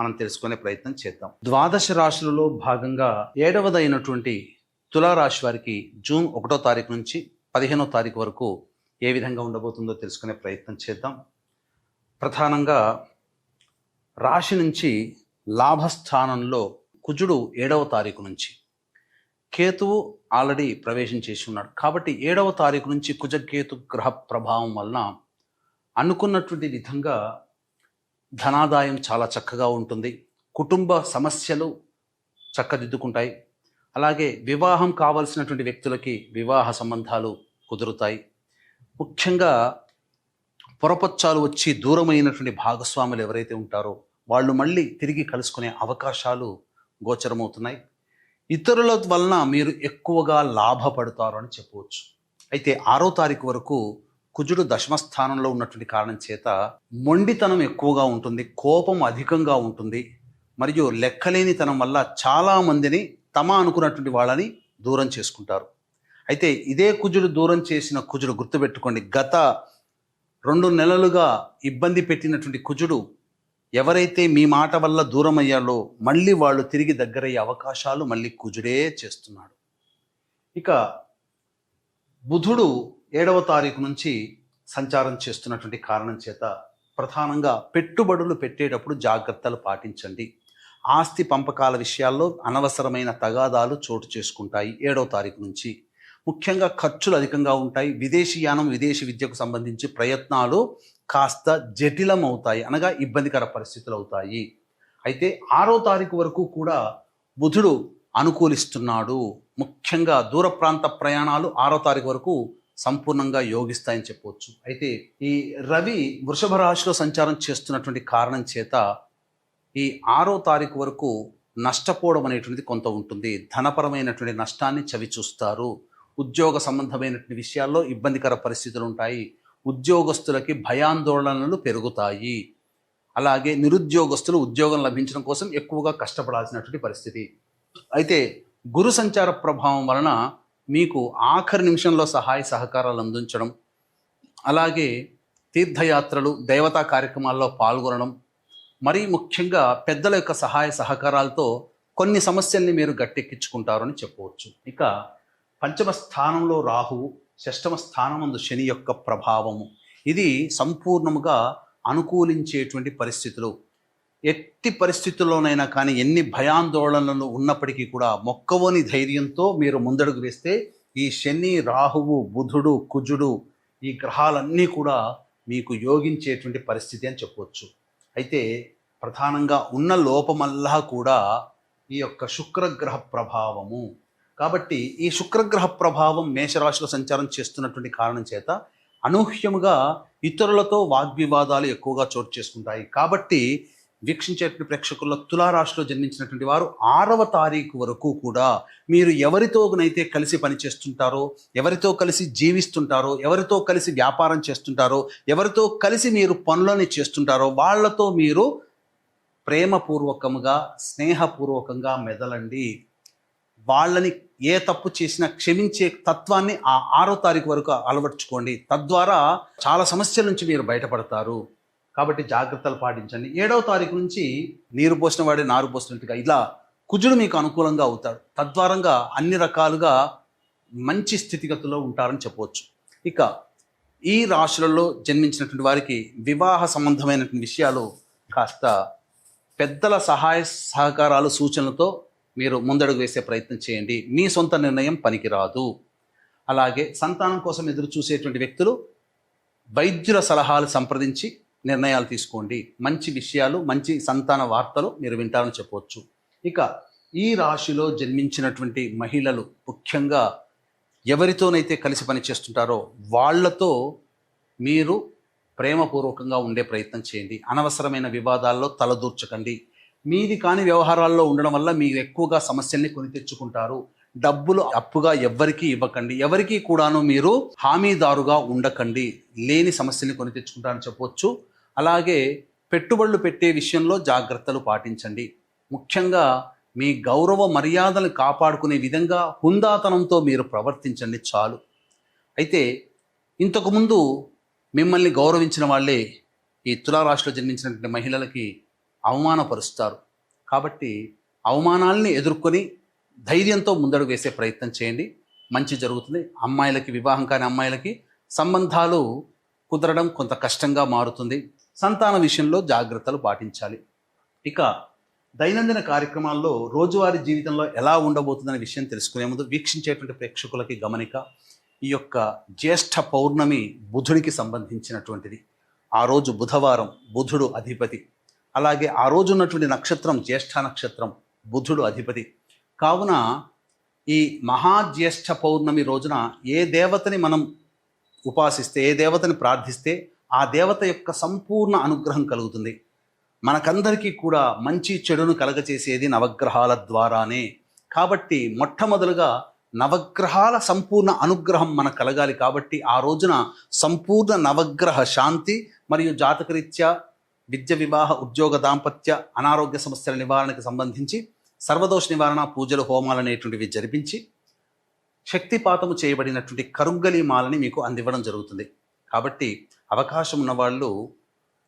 మనం తెలుసుకునే ప్రయత్నం చేద్దాం. ద్వాదశ రాశులలో భాగంగా ఏడవదైనటువంటి తులారాశి వారికి జూన్ ఒకటో తారీఖు నుంచి పదిహేనో తారీఖు వరకు ఏ విధంగా ఉండబోతుందో తెలుసుకునే ప్రయత్నం చేద్దాం. ప్రధానంగా రాశి నుంచి లాభస్థానంలో కుజుడు ఏడవ తారీఖు నుంచి కేతువు ఆల్రెడీ ప్రవేశం చేసి ఉన్నాడు. కాబట్టి ఏడవ తారీఖు నుంచి కుజకేతు గ్రహ ప్రభావం వలన అనుకున్నటువంటి విధంగా ధనాదాయం చాలా చక్కగా ఉంటుంది. కుటుంబ సమస్యలు చక్కదిద్దుకుంటాయి. అలాగే వివాహం కావలసినటువంటి వ్యక్తులకి వివాహ సంబంధాలు కుదురుతాయి. ముఖ్యంగా పొరపచ్చాలు వచ్చి దూరమైనటువంటి భాగస్వాములు ఎవరైతే ఉంటారో వాళ్ళు మళ్ళీ తిరిగి కలుసుకునే అవకాశాలు గోచరమవుతున్నాయి. ఇతరుల వలన మీరు ఎక్కువగా లాభపడతారు అని చెప్పవచ్చు. అయితే ఆరో తారీఖు వరకు కుజుడు దశమస్థానంలో ఉన్నటువంటి కారణం చేత మొండితనం ఎక్కువగా ఉంటుంది కోపం అధికంగా ఉంటుంది మరియు లెక్కలేనితనం వల్ల చాలా మందిని తమ అనుకున్నటువంటి వాళ్ళని దూరం చేసుకుంటారు. అయితే ఇదే కుజుడు దూరం చేసిన కుజుడు గుర్తుపెట్టుకోండి గత రెండు నెలలుగా ఇబ్బంది పెట్టినటువంటి కుజుడు ఎవరైతే మీ మాట వల్ల దూరం అయ్యాలో మళ్ళీ వాళ్ళు తిరిగి దగ్గరయ్యే అవకాశాలు మళ్ళీ కుజుడే చేస్తున్నాడు. ఇక బుధుడు ఏడవ తారీఖు నుంచి సంచారం చేస్తున్నటువంటి కారణం చేత ప్రధానంగా పెట్టుబడులు పెట్టేటప్పుడు జాగ్రత్తలు పాటించండి. ఆస్తి పంపకాల విషయాల్లో అనవసరమైన తగాదాలు చోటు చేసుకుంటాయి ఏడవ తారీఖు నుంచి. ముఖ్యంగా ఖర్చులు అధికంగా ఉంటాయి. విదేశీయానం విదేశీ విద్యకు సంబంధించి ప్రయత్నాలు కాస్త జటిలం అవుతాయి అనగా ఇబ్బందికర పరిస్థితులు అవుతాయి అయితే ఆరో తారీఖు వరకు కూడా బుధుడు అనుకూలిస్తున్నాడు. ముఖ్యంగా దూర ప్రాంత ప్రయాణాలు ఆరో తారీఖు వరకు సంపూర్ణంగా యోగిస్తాయని చెప్పవచ్చు. అయితే ఈ రవి వృషభ రాశిలో సంచారం చేస్తున్నటువంటి కారణం చేత ఈ ఆరో తారీఖు వరకు నష్టపోవడం అనేటువంటిది కొంత ఉంటుంది. ధనపరమైనటువంటి నష్టాన్ని చవి చూస్తారు. ఉద్యోగ సంబంధమైనటువంటి విషయాల్లో ఇబ్బందికర పరిస్థితులు ఉంటాయి. ఉద్యోగస్తులకి భయాందోళనలు పెరుగుతాయి. అలాగే నిరుద్యోగస్తులు ఉద్యోగం లభించడం కోసం ఎక్కువగా కష్టపడాల్సినటువంటి పరిస్థితి. అయితే గురు సంచార ప్రభావం వలన మీకు ఆఖరి నిమిషంలో సహాయ సహకారాలు అందించడం అలాగే తీర్థయాత్రలు దేవతా కార్యక్రమాల్లో పాల్గొనడం మరీ ముఖ్యంగా పెద్దల యొక్క సహాయ సహకారాలతో కొన్ని సమస్యల్ని మీరు గట్టెక్కించుకుంటారని చెప్పవచ్చు. ఇక పంచమ స్థానంలో రాహువు షష్టమ స్థానమందు శని యొక్క ప్రభావము. ఇది సంపూర్ణముగా అనుకూలించేటువంటి పరిస్థితులు. ఎట్టి పరిస్థితుల్లోనైనా కానీ ఎన్ని భయాందోళనలు ఉన్నప్పటికీ కూడా మొక్కవని ధైర్యంతో మీరు ముందడుగు వేస్తే ఈ శని రాహువు బుధుడు కుజుడు ఈ గ్రహాలన్నీ కూడా మీకు యోగించేటువంటి పరిస్థితి అని చెప్పవచ్చు అయితే ప్రధానంగా ఉన్న లోపమల్లా కూడా ఈ యొక్క శుక్రగ్రహ ప్రభావము. కాబట్టి ఈ శుక్రగ్రహ ప్రభావం మేషరాశిలో సంచారం చేస్తున్నటువంటి కారణం చేత అనూహ్యముగా ఇతరులతో వాగ్వివాదాలు ఎక్కువగా చోటు చేసుకుంటాయి. కాబట్టి వీక్షించేటువంటి ప్రేక్షకుల్లో తులారాశిలో జన్మించినటువంటి వారు ఆరవ తారీఖు వరకు కూడా మీరు ఎవరితోనైతే కలిసి పనిచేస్తుంటారో ఎవరితో కలిసి జీవిస్తుంటారో ఎవరితో కలిసి వ్యాపారం చేస్తుంటారో ఎవరితో కలిసి మీరు పనులని చేస్తుంటారో వాళ్ళతో మీరు ప్రేమపూర్వకముగా స్నేహపూర్వకంగా మెదలండి. వాళ్ళని ఏ తప్పు చేసినా క్షమించే తత్వాన్ని ఆ ఆరో తారీఖు వరకు అలవర్చుకోండి. తద్వారా చాలా సమస్యల నుంచి మీరు బయటపడతారు. కాబట్టి జాగ్రత్తలు పాటించండి. ఏడవ తారీఖు నుంచి నీరు పోసిన వాడే నారు పోసినట్టుగా ఇలా కుజుడు మీకు అనుకూలంగా అవుతాడు. తద్వారంగా అన్ని రకాలుగా మంచి స్థితిగతుల్లో ఉంటారని చెప్పవచ్చు. ఇక ఈ రాశులలో జన్మించినటువంటి వారికి వివాహ సంబంధమైనటువంటి విషయాలు కాస్త పెద్దల సహాయ సహకారాలు సూచనలతో మీరు ముందడుగు వేసే ప్రయత్నం చేయండి. మీ సొంత నిర్ణయం పనికిరాదు. అలాగే సంతానం కోసం ఎదురు చూసేటువంటి వ్యక్తులు వైద్యుల సలహాలు సంప్రదించి నిర్ణయాలు తీసుకోండి. మంచి విషయాలు మంచి సంతాన వార్తలు మీరు వింటారని చెప్పవచ్చు ఇక ఈ రాశిలో జన్మించినటువంటి మహిళలు ముఖ్యంగా ఎవరితోనైతే కలిసి పనిచేస్తుంటారో వాళ్ళతో మీరు ప్రేమపూర్వకంగా ఉండే ప్రయత్నం చేయండి. అనవసరమైన వివాదాల్లో తలదూర్చకండి. మీది కాని వ్యవహారాల్లో ఉండడం వల్ల మీరు ఎక్కువగా సమస్యల్ని కొని తెచ్చుకుంటారు. డబ్బులు అప్పుగా ఎవ్వరికీ ఇవ్వకండి. ఎవరికీ కూడాను మీరు హామీదారుగా ఉండకండి. లేని సమస్యల్ని కొని తెచ్చుకుంటారని చెప్పొచ్చు. అలాగే పెట్టుబడులు పెట్టే విషయంలో జాగ్రత్తలు పాటించండి. ముఖ్యంగా మీ గౌరవ మర్యాదలను కాపాడుకునే విధంగా హుందాతనంతో మీరు ప్రవర్తించండి చాలు. అయితే ఇంతకుముందు మిమ్మల్ని గౌరవించిన వాళ్ళే ఈ తులారాశిలో జన్మించినటువంటి మహిళలకి అవమానపరుస్తారు. కాబట్టి అవమానాల్ని ఎదుర్కొని ధైర్యంతో ముందడుగు వేసే ప్రయత్నం చేయండి. మంచి జరుగుతుంది. అమ్మాయిలకి వివాహం కాని అమ్మాయిలకి సంబంధాలు కుదరడం కొంత కష్టంగా మారుతుంది. సంతాన విషయంలో జాగ్రత్తలు పాటించాలి. ఇక దైనందిన కార్యక్రమాల్లో రోజువారీ జీవితంలో ఎలా ఉండబోతుందనే విషయం తెలుసుకునే ముందు వీక్షించేటువంటి ప్రేక్షకులకి గమనిక ఈ యొక్క జ్యేష్ఠ పౌర్ణమి బుధుడికి సంబంధించినటువంటిది. ఆ రోజు బుధవారం బుధుడు అధిపతి. అలాగే ఆ రోజు ఉన్నటువంటి నక్షత్రం జ్యేష్ఠ నక్షత్రం బుధుడు అధిపతి. కావున ఈ మహాజ్యేష్ఠ పౌర్ణమి రోజున ఏ దేవతని మనం ఉపాసిస్తే ఏ దేవతని ప్రార్థిస్తే ఆ దేవత యొక్క సంపూర్ణ అనుగ్రహం కలుగుతుంది. మనకందరికీ కూడా మంచి చెడును కలగచేసేది నవగ్రహాల ద్వారానే. కాబట్టి మొట్టమొదలుగా నవగ్రహాల సంపూర్ణ అనుగ్రహం మనకు కలగాలి కాబట్టి ఆ రోజున సంపూర్ణ నవగ్రహ శాంతి మరియు జాతకరీత్యా విద్య వివాహ ఉద్యోగ దాంపత్య అనారోగ్య సమస్యల నివారణకు సంబంధించి సర్వదోష నివారణ పూజలు హోమాలు అనేటువంటివి జరిపించి శక్తిపాతము చేయబడినటువంటి కరుంగలి మాలని మీకు అందివ్వడం జరుగుతుంది. కాబట్టి అవకాశం ఉన్న వాళ్ళు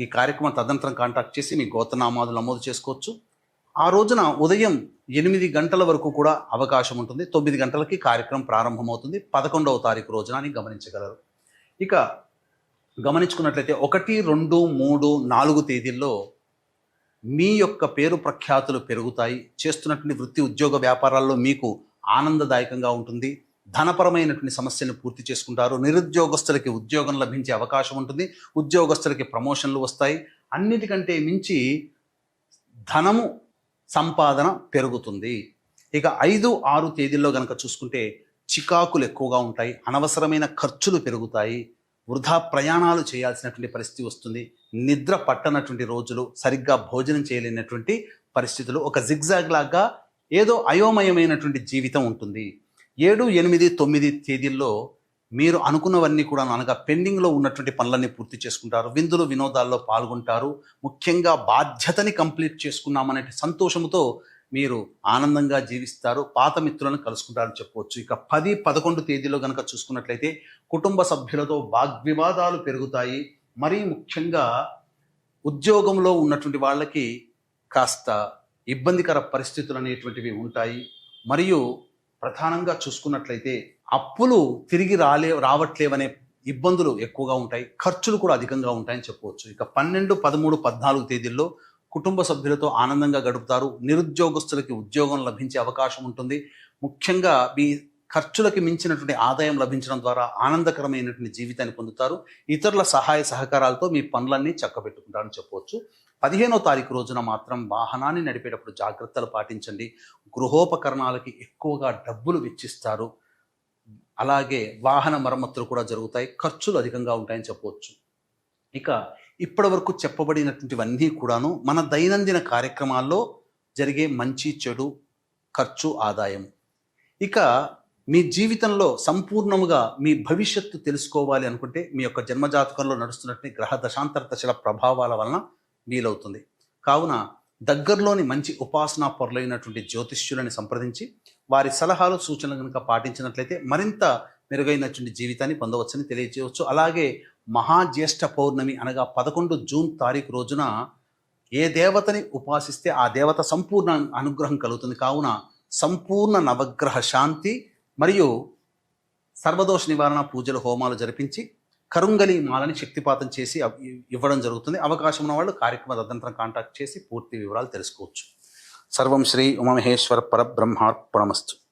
ఈ కార్యక్రమం తదనంతరం కాంటాక్ట్ చేసి మీ గోతనామాదులు నమోదు చేసుకోవచ్చు. ఆ రోజున ఉదయం ఎనిమిది గంటల వరకు కూడా అవకాశం ఉంటుంది. తొమ్మిది గంటలకి కార్యక్రమం ప్రారంభమవుతుంది. పదకొండవ తారీఖు రోజున అని గమనించగలరు. ఇక గమనించుకున్నట్లయితే ఒకటి రెండు మూడు నాలుగు తేదీల్లో మీ యొక్క పేరు ప్రఖ్యాతులు పెరుగుతాయి. చేస్తున్నటువంటి వృత్తి ఉద్యోగ వ్యాపారాల్లో మీకు ఆనందదాయకంగా ఉంటుంది. ధనపరమైనటువంటి సమస్యలను పూర్తి చేసుకుంటారు. నిరుద్యోగస్తులకి ఉద్యోగం లభించే అవకాశం ఉంటుంది. ఉద్యోగస్తులకి ప్రమోషన్లు వస్తాయి. అన్నిటికంటే మించి ధనము సంపాదన పెరుగుతుంది. ఇక ఐదు ఆరు తేదీల్లో కనుక చూసుకుంటే చికాకులు ఎక్కువగా ఉంటాయి. అనవసరమైన ఖర్చులు పెరుగుతాయి. వృధా ప్రయాణాలు చేయాల్సినటువంటి పరిస్థితి వస్తుంది. నిద్ర పట్టనటువంటి రోజులు సరిగ్గా భోజనం చేయలేనటువంటి పరిస్థితులు ఒక జిగ్జాగ్ లాగా ఏదో అయోమయమైనటువంటి జీవితం ఉంటుంది. ఏడు ఎనిమిది తొమ్మిది తేదీల్లో మీరు అనుకున్నవన్నీ కూడా అనగా పెండింగ్లో ఉన్నటువంటి పనులన్నీ పూర్తి చేసుకుంటారు. విందులు వినోదాల్లో పాల్గొంటారు. ముఖ్యంగా బాధ్యతని కంప్లీట్ చేసుకున్నామనే సంతోషంతో మీరు ఆనందంగా జీవిస్తారు. పాత మిత్రులను కలుసుకుంటారని చెప్పవచ్చు. ఇక పది పదకొండు తేదీలో కనుక చూసుకున్నట్లయితే కుటుంబ సభ్యులతో వాగ్వివాదాలు పెరుగుతాయి. మరీ ముఖ్యంగా ఉద్యోగంలో ఉన్నటువంటి వాళ్ళకి కాస్త ఇబ్బందికర పరిస్థితులు అనేటువంటివి ఉంటాయి. మరియు ప్రధానంగా చూసుకున్నట్లయితే అప్పులు తిరిగి రాలే రావట్లేవనే ఇబ్బందులు ఎక్కువగా ఉంటాయి. ఖర్చులు కూడా అధికంగా ఉంటాయని చెప్పవచ్చు. ఇక పన్నెండు పదమూడు పద్నాలుగు తేదీల్లో కుటుంబ సభ్యులతో ఆనందంగా గడుపుతారు. నిరుద్యోగస్తులకి ఉద్యోగం లభించే అవకాశం ఉంటుంది. ముఖ్యంగా మీ ఖర్చులకి మించినటువంటి ఆదాయం లభించడం ద్వారా ఆనందకరమైనటువంటి జీవితాన్ని పొందుతారు. ఇతరుల సహాయ సహకారాలతో మీ పనులన్నీ చక్కబెట్టుకుంటారని చెప్పవచ్చు. పదిహేనో తారీఖు రోజున మాత్రం వాహనాన్ని నడిపేటప్పుడు జాగ్రత్తలు పాటించండి. గృహోపకరణాలకి ఎక్కువగా డబ్బులు వెచ్చిస్తారు. అలాగే వాహన మరమ్మతులు కూడా జరుగుతాయి. ఖర్చులు అధికంగా ఉంటాయని చెప్పవచ్చు. ఇక ఇప్పటి వరకు చెప్పబడినటువంటివన్నీ కూడాను మన దైనందిన కార్యక్రమాల్లో జరిగే మంచి చెడు ఖర్చు ఆదాయం. ఇక మీ జీవితంలో సంపూర్ణముగా మీ భవిష్యత్తు తెలుసుకోవాలి అనుకుంటే మీ యొక్క జన్మజాతకంలో నడుస్తున్నటువంటి గ్రహ దశాంతర దశల ప్రభావాల వలన వీలవుతుంది. కావున దగ్గరలోని మంచి ఉపాసనా పొరలైనటువంటి జ్యోతిష్యులని సంప్రదించి వారి సలహాలు సూచనలు కనుక పాటించినట్లయితే మరింత మెరుగైనటువంటి జీవితాన్ని పొందవచ్చని తెలియజేయవచ్చు. అలాగే మహాజ్యేష్ఠ పౌర్ణమి అనగా పదకొండు జూన్ తారీఖు రోజున ఏ దేవతని ఉపాసిస్తే ఆ దేవత సంపూర్ణ అనుగ్రహం కలుగుతుంది. కావున సంపూర్ణ నవగ్రహ శాంతి మరియు సర్వదోష నివారణ పూజలు హోమాలు జరిపించి కరుంగలి మాలని శక్తిపాతం చేసి అవ్- ఇవ్వడం జరుగుతుంది. అవకాశం ఉన్న వాళ్ళు కార్యక్రమ తదనంతరం కాంటాక్ట్ చేసి పూర్తి వివరాలు తెలుసుకోవచ్చు. సర్వం శ్రీ ఉమామహేశ్వర పరబ్రహ్మార్పణమస్తు.